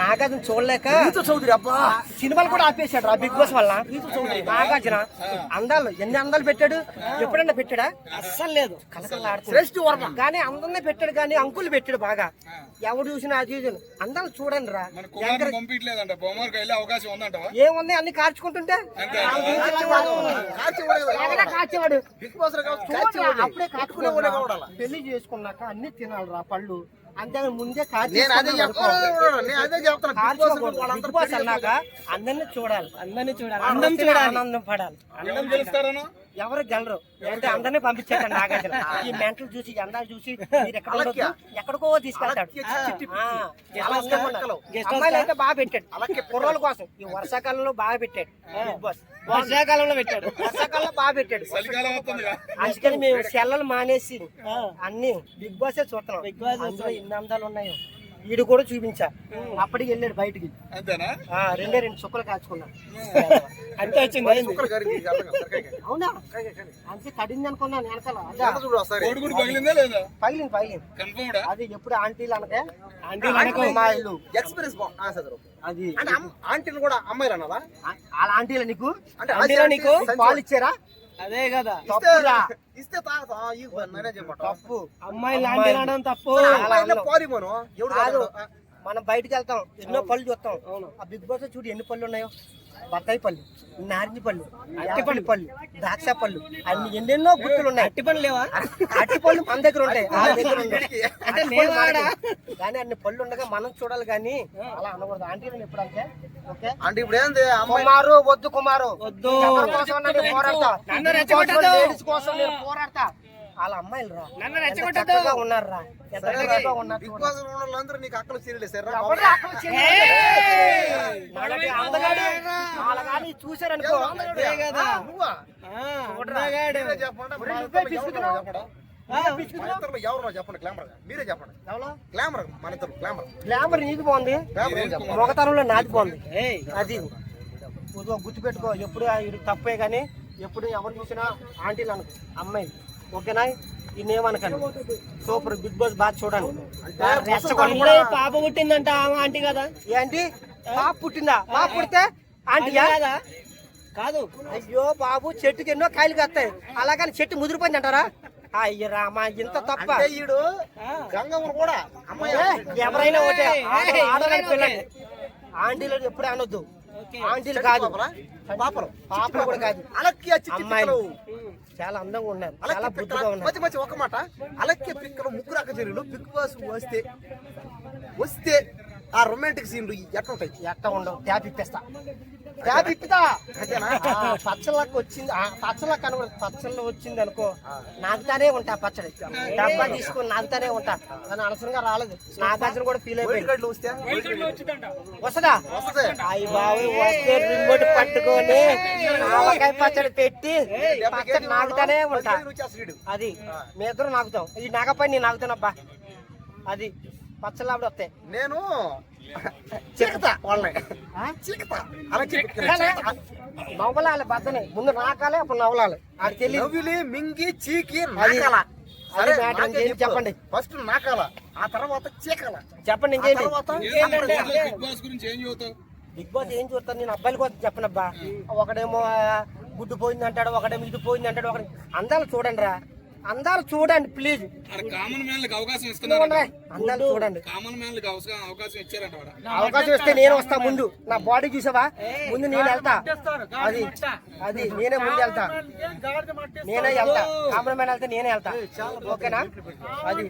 నాగార్జున చూడలేక సినిమాలు కూడా ఆపేశాడు ఆ బిగ్ బాస్ వల్ల. నాగార్జున. అందాలు ఎన్ని అందాలు పెట్టాడు? ఎప్పుడన్నా పెట్టాడా? అస్సలు లేదు. వర్మ. కానీ అందరినీ పెట్టాడు కానీ అంకులు పెట్టాడు బాగా. ఎవడు చూసినా అది చూసిన. అందాలు చూడండి రా. ఏముంది అన్ని కార్చుకుంటుంటే? కాచేవాడు. అప్పుడే కావాలా? పెళ్ళి చేసుకున్నాక అన్ని తినాలి రా పళ్ళు. అంతే ముందే నేను అదే చెప్తాను నేను అదే చెప్తాను బిగ్ బాస్లో వాళ్ళందరూ బిగ్ బాస్ అన్నాక అందరినీ చూడాలి. అందరినీ చూడాలి. అందం అందం చూడాలి. ఆనందం పడాలి. ఎవరు గెలుస్తారను? ఎవరు గెలరు? అంటే అందరినీ పంపించాడు నాగార్జున? ఈ మెంటలు చూసి ఎండాలు చూసి మీరు ఎక్కడ అలక్య. ఉండొద్దు, ఎక్కడికో తీసుకెళ్తాడు. అమ్మాయిలు అయితే బాగా పెట్టాడు. అలక్య కుర్రోళ్ళ కోసం. ఈ వర్షాకాలంలో బాగా పెట్టాడు. Big boss. వర్షాకాలంలో పెట్టాడు. వర్షాకాలంలో బాగా పెట్టాడు. అందుకని మేము సెల్లలు మానేసి అన్ని బిగ్ బాస్ చూస్తున్నాం. బిగ్ బాస్ అందులో ఎన్ని అందాలు ఉన్నాయో. వీడు కూడా చూపించా. అప్పటికి వెళ్ళాడు బయటికి. అంతేనా? ఆ, రెండే రెండు చుక్కలు కాచుకున్నా. అంతే వచ్చింది. అవునా? అంతే కడింది అనుకున్నాను వెనకాల. పగిలిందా లేదా? పగిలింది అది ఎప్పుడు ఆంటీలు అనకే? ఆంటీలు అనక మా ఇల్లు. ఎక్స్పీరియన్స్. అది. ఆంటీలు కూడా అమ్మాయిలు అన్నదా ఆ- వాళ్ళ ఆంటీలు నీకు? అంటే ఆంటీలో ఆంటీ నీకు? పాలు ఇచ్చారా? అదే కదా. తప్పురా ఇస్తే ఇస్తే తాగుతా ఈ చెప్పటం తప్పు. అమ్మాయిలు ఆంటీలు అనడం తప్పు. పారిపోను. ఎవడు మనం బయటికి వెళ్తాం ఎన్నో పళ్ళు చూస్తాం. ఆ బిగ్ బాస్ చూడు ఎన్ని పళ్ళు ఉన్నాయో. బత్తాయి పళ్ళు నారింజ పళ్ళు అరటిపళ్ళు పళ్ళు. ద్రాక్ష పళ్ళు అన్ని ఎన్నెన్నో గుర్తులు ఉన్నాయి. అట్టి పళ్ళు లేవా? అట్టి పళ్ళు మన దగ్గర ఉంటాయి. ఆ దగ్గర ఉంటాయి అంటే కానీ అన్ని పళ్ళు ఉండగా మనం చూడాలి కానీ అలా అనకూడదు. ఆంటీ నేను అంటే అంటే ఇప్పుడు ఏంది? అమ్మాయి కుమారు వద్దు కుమారు. వద్దు. కోసం నేను పోరాడతా. లేడీస్ కోసం నేను పోరాడతా. వాళ్ళ అమ్మాయిలు రా చక్కగా ఉన్నారు రా ఎంత చక్కగా ఉన్నారు బిగ్ బాస్లో ఉన్న వాళ్ళందరూ నీకు అక్కలు అక్కడ చేయలేదు. మనకి అందగాడు వాళ్ళగాని చూశారనుకో నువ్వా? అందగాడు. మీరే చెప్పండి మా ఇద్దరిలో. ఎవరో చెప్పండి. ఆ, మా పిసుకుతున్నావు. ఇద్దరిలో ఎవరో చెప్పండి గ్లామర్గా? మీరే చెప్పండి. ఎవలో? గ్లామర్ మన ఇద్దరు గ్లామర్ గ్లామర్ నీకు బాగుంది. గ్లామర్ ఏం చెప్పండి మొగతనంలో నాది బాగుంది. అది. ఇదిగో గుర్తుపెట్టుకో ఎప్పుడు ఇది తప్పే కానీ ఎప్పుడు ఎవరు చూసినా ఆంటీలు అనుకో అమ్మాయి ఓకేనా? ఇన్నేమనకండి సూపర్ బిగ్ బాస్ బాగా చూడండి. పాప పుట్టిందంట ఆంటీ కదా? ఏంటి పాప పుట్టిందా? పాప పుడితే ఆంటీయా? కాదు? అయ్యో బాబు చెట్టుకి ఎన్నో కాయలు కాస్తాయి. అలాగని చెట్టు ముదిరిపోయింది అంటారా? అయ్య రామా ఇంత తప్ప. ఎవరైనా ఒకటే. ఆంటీలు ఎప్పుడు అనొద్దు. ఆంటీలు కాదు. పాపలా? పాపలు కూడా కాదు. అలక్కి చిట్టి అమ్మాయిలు. చాలా అందంగా ఉన్నారు. చాలా బుద్ధిగా ఉన్నారు. మధ్య ఒక మాట. అలక్కి పిక్కలు ముగ్గురు అక్క చెల్లెలు బిగ్ బాస్ వస్తే వస్తే ఆ రొమాంటిక్ సీన్లు ఎట్లా ఉంటాయి ఎట్ట ఉండవు. ట్యాప్ ఇప్పేస్తా. అంతేనా? పచ్చళ్ళకి వచ్చింది ఆ పచ్చళ్ళకి కనుక పచ్చళ్ళు వచ్చింది అనుకో నాకుతానే ఉంటా పచ్చడి. డబ్బా తీసుకొని నాకుతానే ఉంటా. కానీ అనవసరంగా రాలేదు. నాగార్జున కూడా ఫీల్ అయిపోయింది. వస్తుందా? వస్తుంది అయ్యి బాబు వస్తే రిమోట్ పట్టుకొని ఆవకాయ పచ్చడి పెట్టి పచ్చడి నాకుతానే ఉంటా. అది మీ ఇద్దరు నాకుతాం ఈ నాగపై నేను నాకుతానబ్బా అది. అప్పుడు వస్తాయి. నేను చిలుకతా. వాళ్ళని? చిలుకతా. అలక్కి పిక్కలు నవ్వలాలి బద్దనే. ముందు నాకాలే అప్పుడు నవ్వలాలి అది తెలియదు నవ్వులి మింగి చీకి నాకాల. చెప్పండి. ఫస్ట్ నాకాల ఆ తర్వాత చీకాల. చెప్పండి ఇంకేంటి? తర్వాత బిగ్ బాస్ గురించి ఏం చదువుతావు బిగ్ బాస్ ఏం చూస్తాను నేను అబ్బాయిల కోసం చెప్పనబ్బా. ఒకడేమో గుడ్డు పోయింది అంటాడు ఒకడేమో ఇది పోయింది అంటాడు ఒకటి అందాలు చూడండి రా అందాలు చూడండి ప్లీజ్ కామన్ మ్యాన్లకు అవకాశం ఇస్తున్నారు అందాలు చూడండి. కామన్ మ్యాన్లకు అవసరం అవకాశం ఇచ్చారంట వాడ. అవకాశం ఇస్తే నేను వస్తా ముందు. నా బాడీ చూసావా? ముందు నేను వెళ్తా. అది అది నేనే ముందు వెళ్తా. నేనే వెళ్తా. కామన్ మ్యాన్ వెళ్తే నేనే వెళ్తా. ఓకేనా? అది.